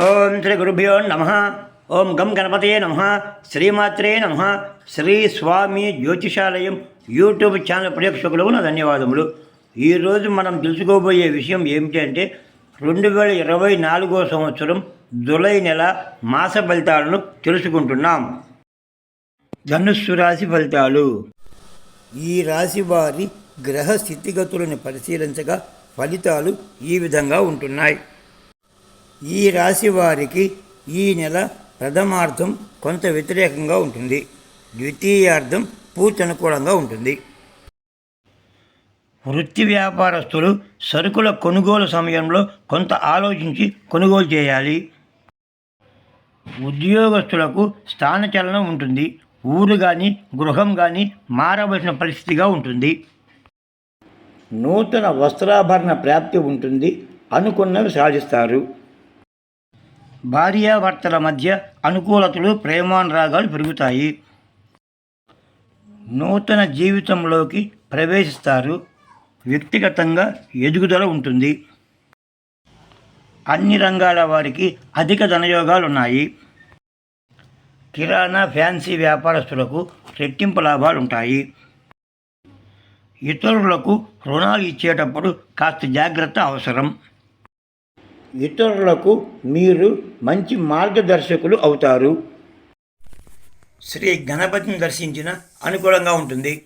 ఓం శ్రీ గురుభ్యో నమ. ఓం గం గణపతయే నమ. శ్రీమాత్రే నమ. శ్రీ స్వామి జ్యోతిషాలయం యూట్యూబ్ ఛానల్ ప్రేక్షకులకు నా ధన్యవాదములు. ఈరోజు మనం తెలుసుకోబోయే విషయం ఏమిటంటే రెండు వేల ఇరవై నాలుగో సంవత్సరం జులై నెల మాస ఫలితాలను తెలుసుకుంటున్నాం. ధనుస్సు రాశి ఫలితాలు. ఈ రాశి వారి గ్రహ స్థితిగతులను పరిశీలించగా ఫలితాలు ఈ విధంగా ఉంటున్నాయి. ఈ రాశి వారికి ఈ నెల ప్రథమార్థం కొంత వ్యతిరేకంగా ఉంటుంది. ద్వితీయార్థం పూర్తి అనుకూలంగా ఉంటుంది. వృత్తి వ్యాపారస్తులు సరుకుల కొనుగోలు సమయంలో కొంత ఆలోచించి కొనుగోలు చేయాలి. ఉద్యోగస్తులకు స్థానచలనం ఉంటుంది. ఊరు కానీ గృహం కానీ మారవలసిన పరిస్థితిగా ఉంటుంది. నూతన వస్త్రాభరణ ప్రాప్తి ఉంటుంది అనుకున్నవి సాధిస్తారు. భార్యాభర్తల మధ్య అనుకూలతలు ప్రేమానురాగాలు పెరుగుతాయి. నూతన జీవితంలోకి ప్రవేశిస్తారు. వ్యక్తిగతంగా ఎదుగుదల ఉంటుంది. అన్ని రంగాల వారికి అధిక ధనయోగాలు ఉన్నాయి కిరాణా ఫ్యాన్సీ వ్యాపారస్తులకు రెట్టింపు లాభాలు ఉంటాయి ఇతరులకు రుణాలు ఇచ్చేటప్పుడు కాస్త జాగ్రత్త అవసరం. ఇతరులకు మీరు మంచి మార్గదర్శకులు అవుతారు. శ్రీ గణపతిని దర్శించిన అనుకూలంగా ఉంటుంది.